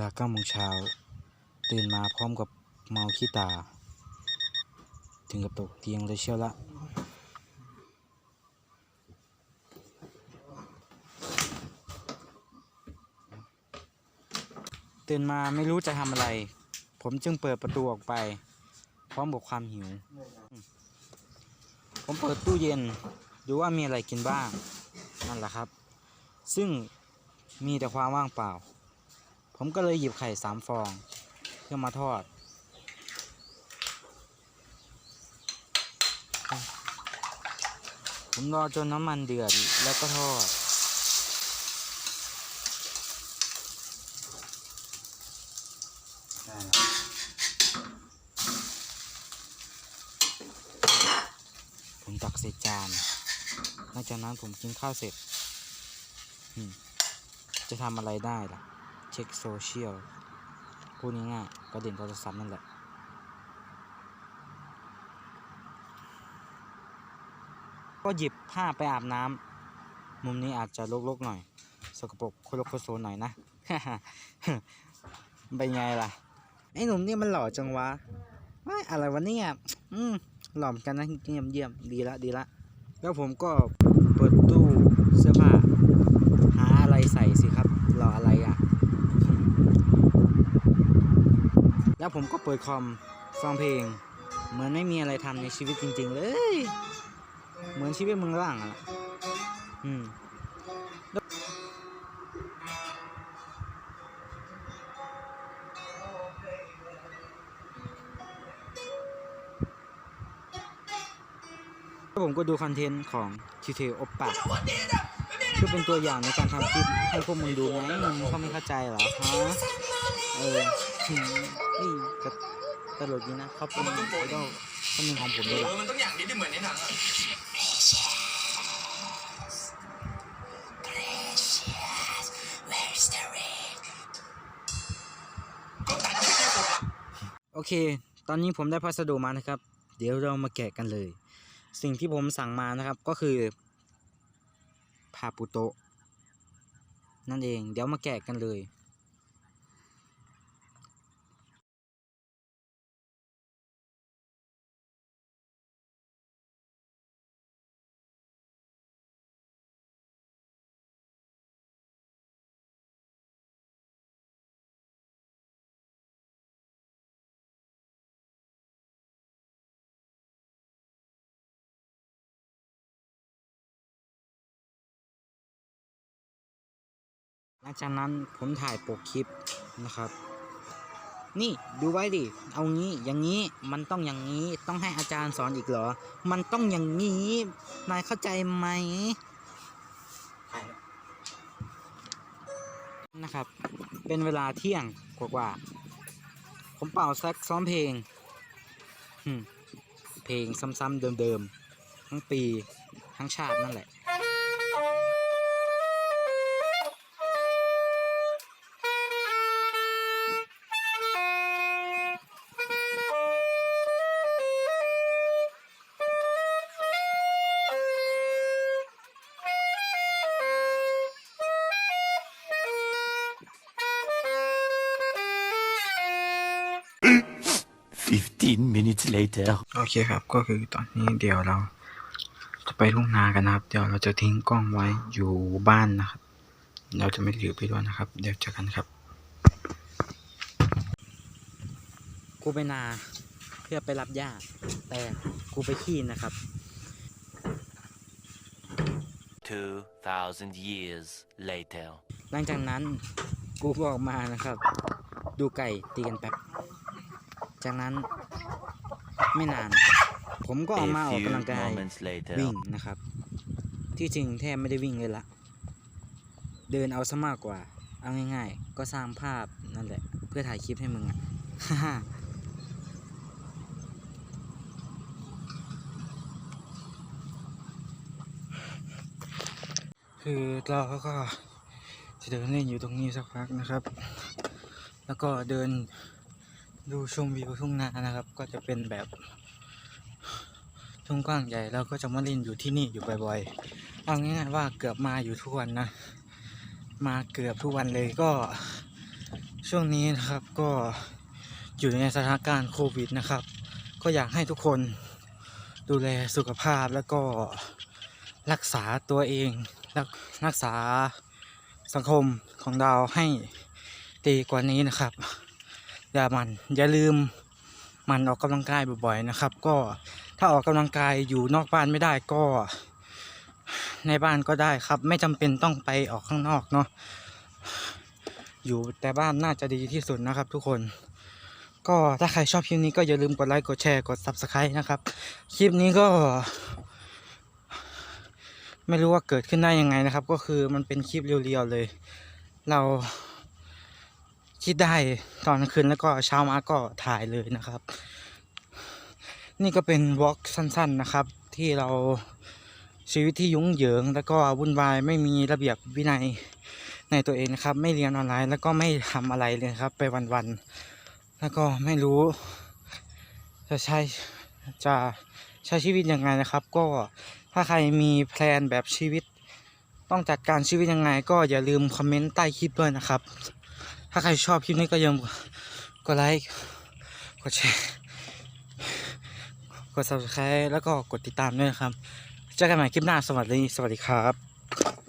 ลาเก้าโมงเช้า ตื่นมาพร้อมกับเมาขี้ตา ถึงกับตกเตียงเลยเชียวละตื่นมาไม่รู้จะทำอะไร ผมจึงเปิดประตูออกไป พร้อมกับความหิว ผมเปิดตู้เย็น ดูว่ามีอะไรกินบ้าง นั่นแหละครับ ซึ่งมีแต่ความว่างเปล่า ผมก็เลยหยิบไข่สามฟอง เพื่อมาทอด ผมรอจนน้ำมันเดือดแล้วก็ทอด ผมตักใส่จานหลังจากนั้นผมกินข้าวเสร็จ จะทำอะไรได้ล่ะ เช็คโซเชียลพูดง่ายๆก็เด่นโทรศัพท์นั่นแหละก็หยิบผ้าไปอาบน้ำมุมนี้อาจจะรกๆหน่อย สกปรกโคโลโคโซหน่อยนะเป็นไงล่ะ ไอ้หนุ่มนี่มันหล่อจังวะไม่อะไรวะเนี่ยอืมหล่อเหมือนกันนะเยี่ยมเยี่ยมดีละดีละ แล้วผมก็เปิดตู้เสื้อผ้า หาอะไรใส่สิครับ รออะไรอะ แล้วผมก็เปิดคอมฟังเพลง เหมือนไม่มีอะไรทำในชีวิตจริง ๆ เลย เหมือนชีวิตมึงร่างอะอืมแล้วผมก็ดูคอนเทนต์ของทีเทโอปปะเพื่อเป็นตัวอย่างในการทำคลิปให้พวกมึงดูไงมึงเขาไม่เข้าใจเหรอฮะเออ ถึงนี่จะตลกดีนะเขาเป็นไอดอลคนหนึ่งของผมเลยเออมันต้องอย่างนี้ดิเหมือนในหนังอะโอเค ตอนนี้ผมได้พัสดุมานะครับ เดี๋ยวเรามาแกะกันเลย สิ่งที่ผมสั่งมานะครับก็คือพาปุโตนั่นเอง เดี๋ยวมาแกะกันเลย หลังจากนั้นผมถ่ายปกคลิปนะครับ นี่ดูไว้ดิ เอางี้อย่างนี้มันต้องอย่างนี้ต้องให้อาจารย์สอนอีกเหรอ มันต้องอย่างนี้นายเข้าใจไหมนะครับ เป็นเวลาเที่ยงกว่าๆผมเป่าแซกซ้อมเพลงเพลงซ้ำๆเดิมๆทั้งปีทั้งชาตินั่นแหละ 15 minutes later. โอเคครับ ก็คือตอนนี้เดี๋ยวเรา จะไปทุ่งนากันนะครับ เดี๋ยวเราจะทิ้งกล้องไว้อยู่บ้านนะครับ เราจะไม่ถือไปด้วยนะครับ เดี๋ยวเจอกันครับ กูไปนาเพื่อไปรับหญ้า แต่กูไปขี้นะครับ 2,000 years later. หลังจากนั้นกูก็ออกมานะครับ ดูไก่ตีกันแป๊บ จากนั้นไม่นาน ผมก็ออกมา A ออก few กำลังกาย moments later. วิ่งนะครับ ที่จริงแทบไม่ได้วิ่งเลยละเดินเอาซะมากกว่า เอาง่าย ๆ ก็สร้างภาพนั่นแหละ เพื่อถ่ายคลิปให้มึงอะคือเราก็จะเดินเล่นอยู่ตรงนี้สักพักนะครับ แล้วก็เดิน ดูชมวิวทุ่งนานะครับ ก็จะเป็นแบบทุ่งกว้างใหญ่เราก็จะมาเล่นอยู่ที่นี่อยู่บ่อยๆเอาง่ายๆว่าเกือบมาอยู่ทุกวันนะ มาเกือบทุกวันเลยก็ช่วงนี้นะครับก็อยู่ในสถานการณ์โควิดนะครับ ก็อยากให้ทุกคนดูแลสุขภาพแล้วก็รักษาตัวเองรักรักษาสังคมของเราให้ดีกว่านี้นะครับ อย่ามันอย่าลืมมันออกกำลังกายบ่อยๆนะครับ ก็ถ้าออกกำลังกายอยู่นอกบ้านไม่ได้ก็ ในบ้านก็ได้ครับ ไม่จำเป็นต้องไปออกข้างนอกเนาะอยู่แต่บ้านน่าจะดีที่สุดนะครับ ทุกคน ก็ถ้าใครชอบคลิปนี้ก็อย่าลืมกดไลค์กดแชร์กด subscribe นะครับ คลิปนี้ก็ ไม่รู้ว่าเกิดขึ้นได้ยังไงนะครับ ก็คือมันเป็นคลิปเรียวๆเลย เรา คิดได้ตอนกลางคืนแล้วก็เช้ามาก็ถ่ายเลยนะครับ นี่ก็เป็นวอล์กสั้นๆนะครับ ที่เราชีวิตที่ยุ่งเหยิง แล้วก็วุ่นวายไม่มีระเบียบวินัยในตัวเองนะครับ ไม่เรียนออนไลน์แล้วก็ไม่ทำอะไรเลยครับ ไปวันๆแล้วก็ไม่รู้ จะใช้จะใช้ชีวิตยังไงนะครับ ก็ถ้าใครมีแพลนแบบชีวิต ต้องจัดการชีวิตยังไง ก็อย่าลืมคอมเมนต์ใต้คลิปด้วยนะครับ ถ้าใครชอบคลิปนี้ก็อย่าลืมกดไลค์ กดแชร์ กด subscribe แล้วก็กดติดตามด้วยนะครับ เจอกันใหม่คลิปหน้า สวัสดี สวัสดีครับ